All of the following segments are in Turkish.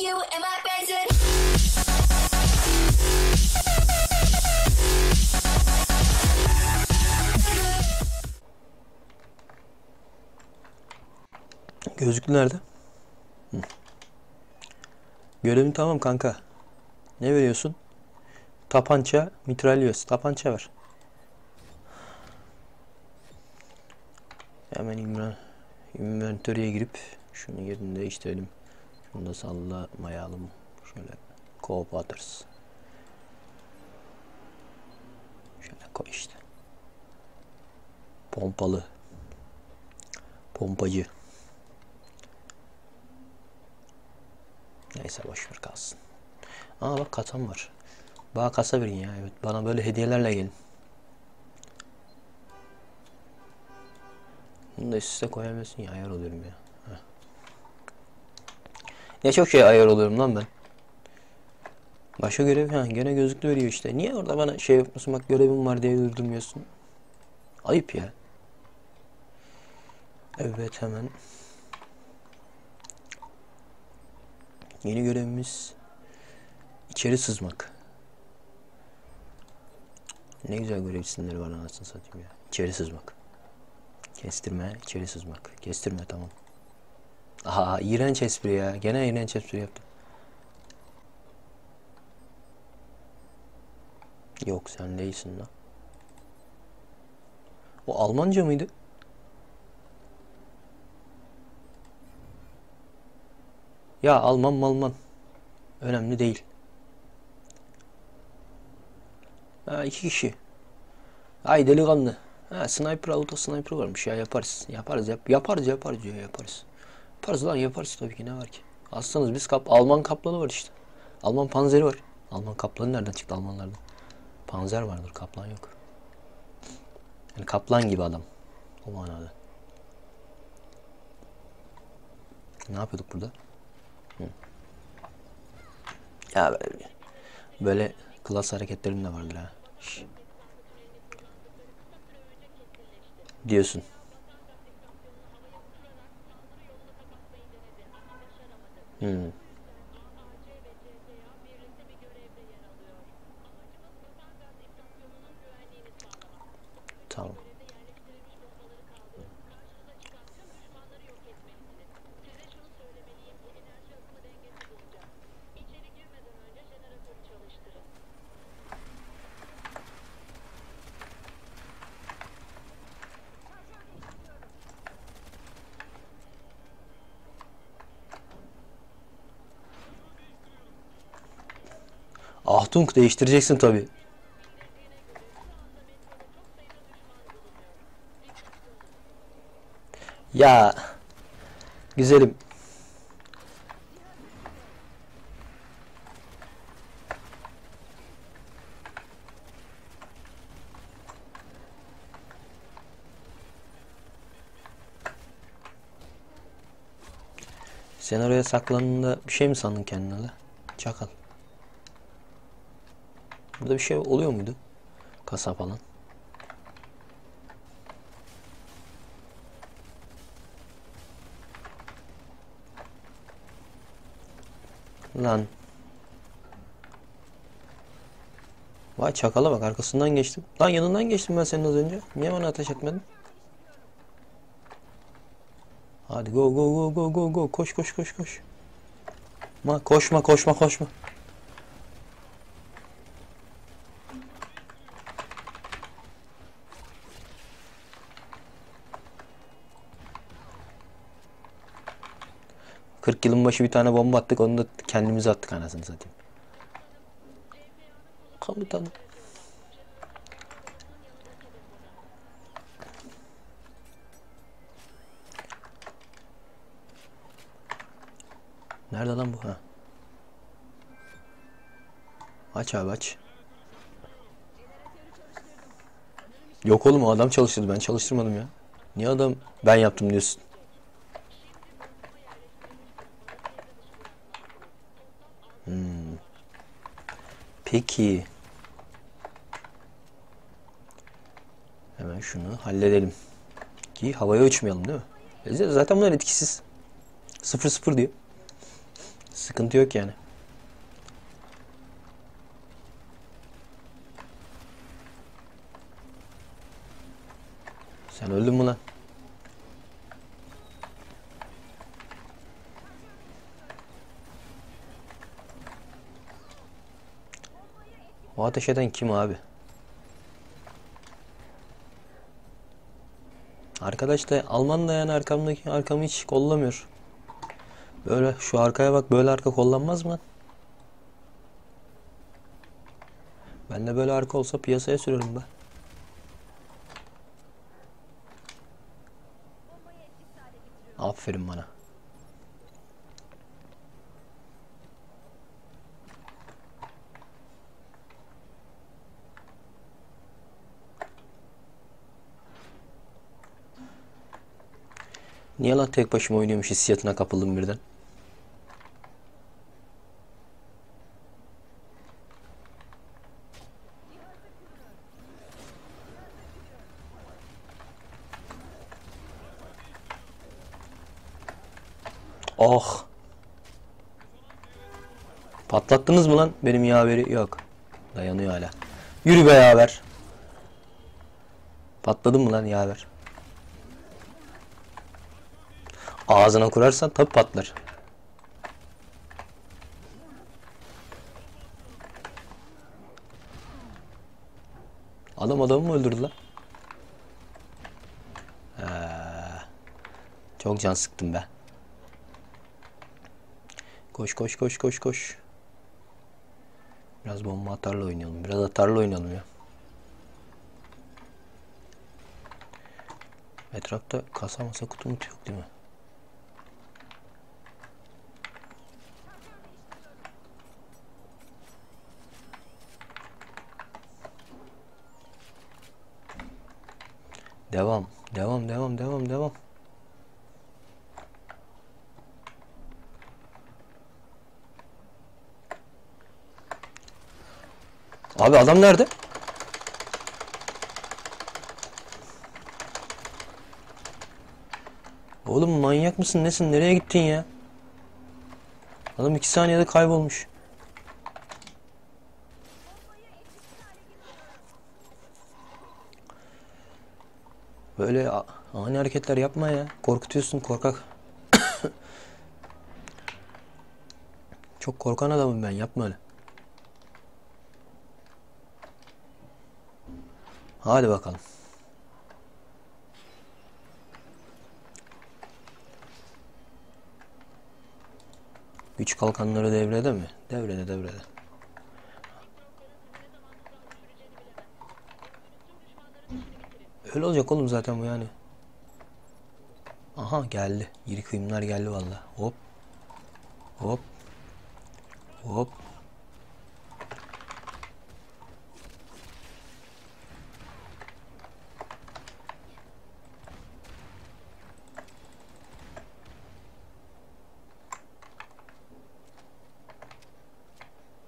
You. Gözlüklü nerede? Hı. Görevin tamam kanka. Ne veriyorsun? Tapança, mitralyöz. Tapança ver. Hemen inven inventory'e girip şunu yerini değiştirelim. Şunu da sallamayalım. Şöyle co-op atarız. Şöyle koy işte. Pompalı. Pompacı. Neyse boş ver kalsın. Aa bak kasam var. Bana kasa verin ya. Evet bana böyle hediyelerle gelin. Bunu da üst koyamıyorsun ya ayar oluyorum ya. Ne çok şey ayar oluyorum lan ben. Başka görev ha gene gözlüklü veriyor işte. Niye orada bana şey yapıyorsun bak görevim var diye durdurmuyorsun. Ayıp ya. Evet hemen. Yeni görevimiz içeri sızmak. Ne güzel görev isimleri var anasını satayım ya. İçeri sızmak. Kestirme, içeri sızmak. Kestirme tamam. Aha iğrenç espri ya. Gene iğrenç espri yaptım. Yok sen değilsin lan. O Almanca mıydı? Ya Alman Malman. Önemli değil. Ha iki kişi. Ay delikanlı. Ha sniper auto sniper varmış ya yaparız. Yaparız yap yaparız yaparız ya yaparız. Yaparız lan yaparız tabii ki ne var ki. Aslanız biz kap Alman kaplanı var işte. Alman panzeri var. Alman kaplanı nereden çıktı Almanlardan? Panzer vardır kaplan yok. Yani kaplan gibi adam. O manada. Ne yapıyorduk burada? Ya böyle, böyle klas hareketlerin de vardır ha. Şş. Diyorsun. 嗯。Ahtung değiştireceksin tabi. Ya güzelim. Sen oraya saklandığında bir şey mi sandın kendine? Çakal. Burada bir şey oluyor muydu? Kasa falan. Lan. Vay çakala bak arkasından geçtim. Lan yanından geçtim ben senin az önce. Niye bana ateş etmedin? Hadi go go go go go go koş koş koş koş. Ma koşma koşma koşma. Kırk yılın başı bir tane bomba attık onu da kendimize attık anasını satayım. Komutanım. Nerede lan bu ha? Aç abi aç. Yok oğlum adam çalıştırdı ben çalıştırmadım ya. Niye adam ben yaptım diyorsun? Peki. Hemen şunu halledelim. Ki havaya uçmayalım değil mi? Zaten bunlar etkisiz. 0-0 diyor. Sıkıntı yok yani. Sen öldün mü lan? O ateş eden kim abi? Arkadaş da Alman da yani arkamdaki arkamı hiç kollamıyor. Böyle şu arkaya bak böyle arka kollanmaz mı? Ben de böyle arka olsa piyasaya sürerim be. Aferin bana. Niye lan tek başıma oynuyormuş hissiyatına kapıldım birden. Oh. Patlattınız mı lan benim yaveri? Yok. Dayanıyor hala. Yürü be yaver. Patladın mı lan yaver? Ağzına kurarsan tabi patlar. Adam adamı mı öldürdü lan? Ee, çok can sıktım be. Koş koş koş koş koş. Biraz bomba atarla oynayalım. Biraz atarla oynayalım ya. Etrafta kasa masa kutu yok değil mi? Devam. Devam devam devam devam. Abi adam nerede? Oğlum manyak mısın nesin? Nereye gittin ya? Adam iki saniyede kaybolmuş. Böyle ani hareketler yapma ya. Korkutuyorsun korkak. Çok korkan adamım ben yapma öyle. Hadi bakalım. Güç kalkanları devrede mi? Devrede devrede. Öyle olacak oğlum zaten bu yani. Aha geldi. İri kıyımlar geldi valla. Hop. Hop. Hop.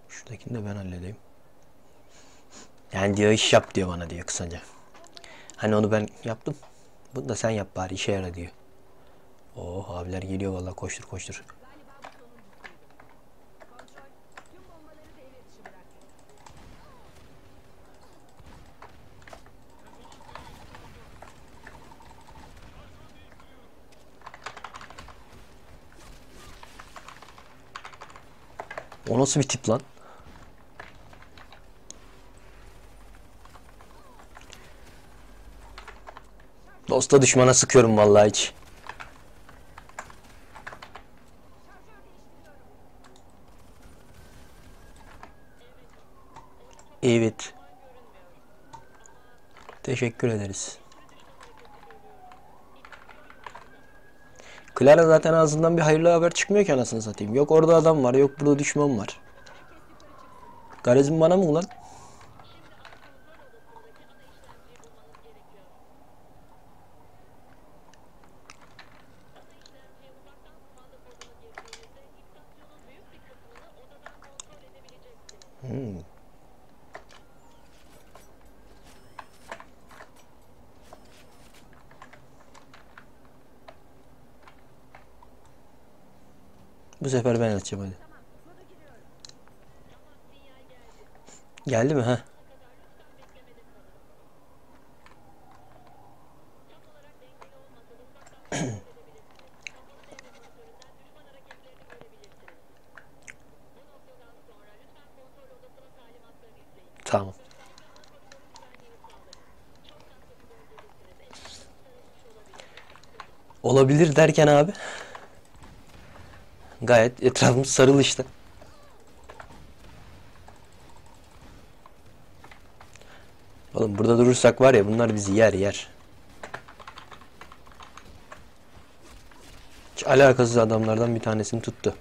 Şuradakini de ben halledeyim. Yani diyor iş yap diyor bana diyor kısaca. Hani onu ben yaptım. Bunu da sen yap bari işe yara diyor. Oh abiler geliyor vallahi koştur koştur. O nasıl bir tip lan? Dosta düşmana sıkıyorum vallahi hiç. Evet. Teşekkür ederiz. Clara zaten ağzından bir hayırlı haber çıkmıyor ki anasını satayım. Yok orada adam var, yok burada düşman var. Garezin bana mı ulan? Ben açayım hadi. Geldi mi ha? Tamam. Olabilir derken abi. Gayet etrafımız sarılı işte. Oğlum burada durursak var ya bunlar bizi yer yer. Hiç alakasız adamlardan bir tanesini tuttu.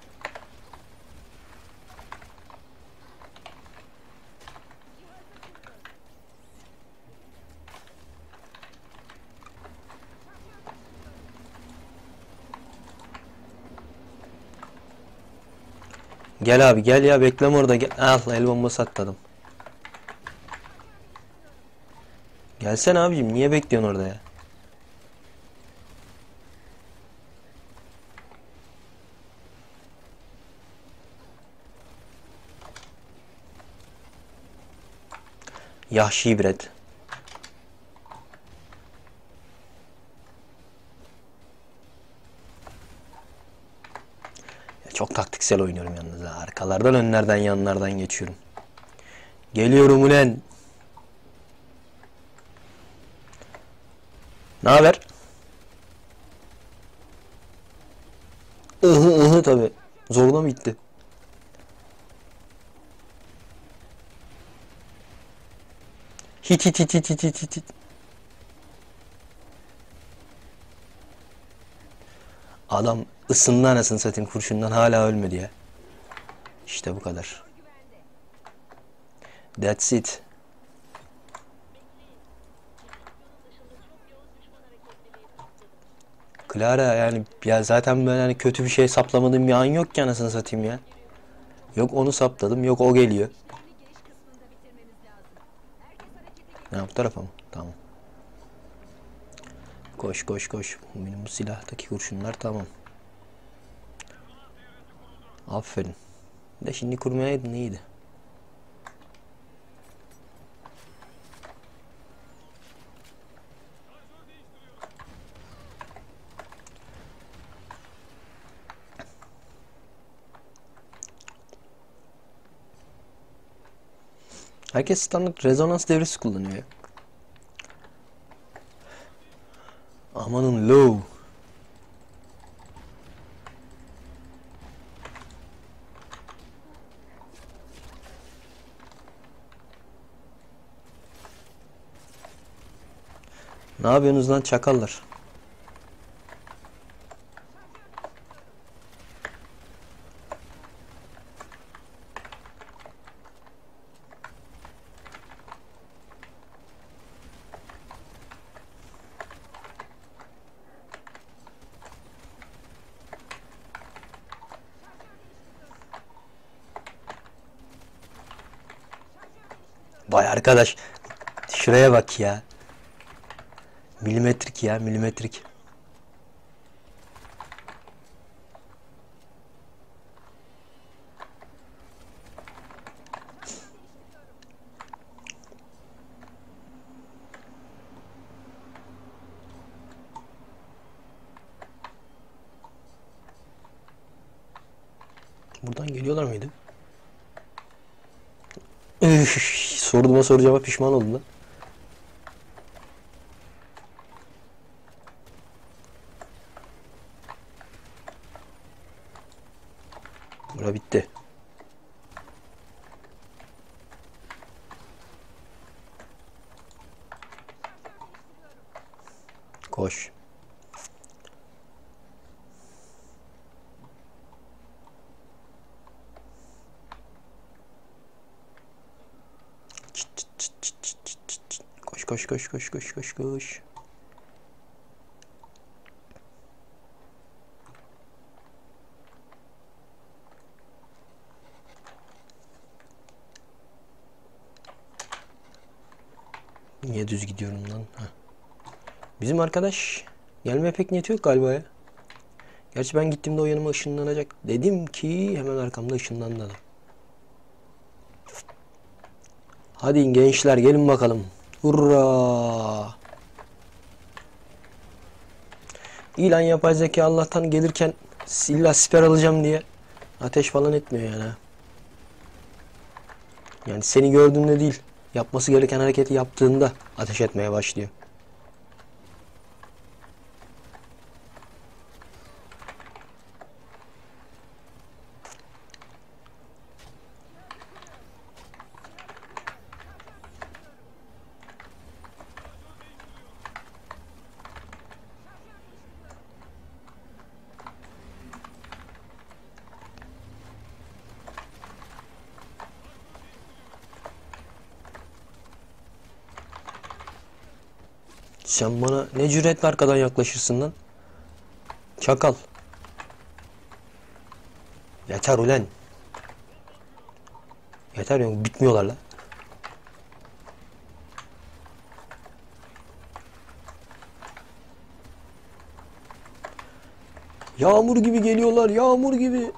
Gel abi gel ya bekleme orada gel. Al el bombası atladım. Gelsene abicim niye bekliyorsun orada ya? Yahşi. Ya Çok taktiksel oynuyorum yalnız. Arkalardan önlerden yanlardan geçiyorum. Geliyorum ulen. Ne haber? Ihı ıhı tabi. Zoruna mı gitti? Hit hit hit hit hit hit hit. Adam ısındı anasını satayım kurşundan hala ölmedi ya. İşte bu kadar. That's it. Clara yani ya zaten ben hani kötü bir şey saplamadığım bir an yok ki anasını satayım ya. Yok onu sapladım yok o geliyor. Ne bu tarafa mı? Tamam. Koş koş koş. Benim bu silahtaki kurşunlar tamam. Aferin. De şimdi kurmayaydın iyiydi. Herkes standart rezonans devresi kullanıyor. Amanın low. Ne yapıyorsunuz lan çakallar? Vay arkadaş. Şuraya bak ya. Milimetrik ya milimetrik. Buradan geliyorlar mıydı? Üf, sorduğuma soracağıma pişman oldum lan. Bura bitti. Koş. Çıt çıt çıt çıt çıt çıt çıt çıt. Koş koş koş koş koş koş koş. Niye düz gidiyorum lan? Heh. Bizim arkadaş gelmeye pek niyeti yok galiba ya. Gerçi ben gittiğimde o yanıma ışınlanacak. Dedim ki hemen arkamda ışınlandı adam. Hadi gençler gelin bakalım. Hurra! İlan yapay zeka Allah'tan gelirken illa siper alacağım diye ateş falan etmiyor yani. Yani seni gördüğünde değil, yapması gereken hareketi yaptığında ateş etmeye başlıyor. Sen bana ne cüretle arkadan yaklaşırsın lan? Çakal. Yeter ulan. Yeter yok bitmiyorlar la. Yağmur gibi geliyorlar, yağmur gibi.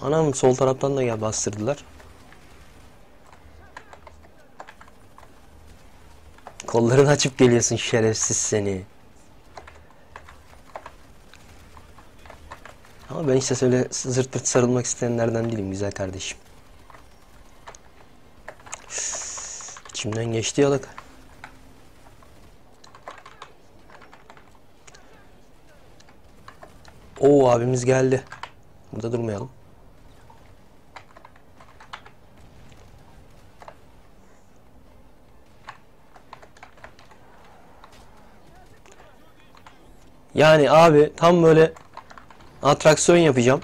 Anam sol taraftan da gel bastırdılar. Kollarını açıp geliyorsun şerefsiz seni. Ama ben işte öyle zırt pırt sarılmak isteyenlerden değilim güzel kardeşim. İçimden geçti yalık. Oo abimiz geldi. Burada durmayalım. Yani abi tam böyle atraksiyon yapacağım.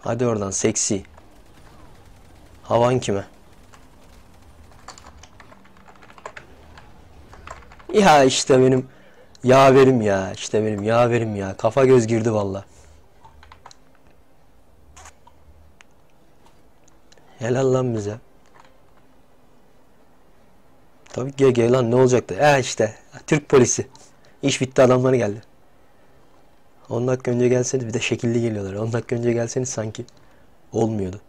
Hadi oradan seksi. Havan kime? Ya işte benim yaverim ya. işte benim yaverim ya. Kafa göz girdi valla. Helal lan bize. Tabii GG lan ne olacaktı? E işte Türk polisi. İş bitti adamları geldi. 10 dakika önce gelseniz bir de şekilli geliyorlar. 10 dakika önce gelseniz sanki olmuyordu.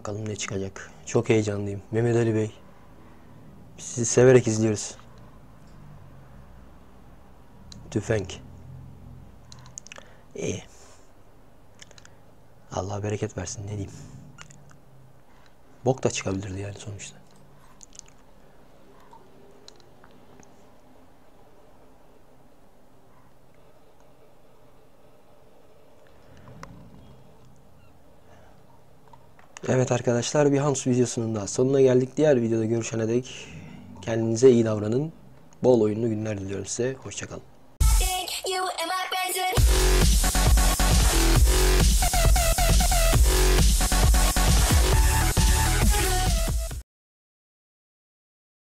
Bakalım ne çıkacak. Çok heyecanlıyım. Mehmet Ali Bey. Sizi severek izliyoruz. Tüfenk. İyi. Allah bereket versin ne diyeyim. Bok da çıkabilirdi yani sonuçta. Evet arkadaşlar bir Hams videosunun daha sonuna geldik. Diğer videoda görüşene dek kendinize iyi davranın. Bol oyunlu günler diliyorum size. Hoşçakalın.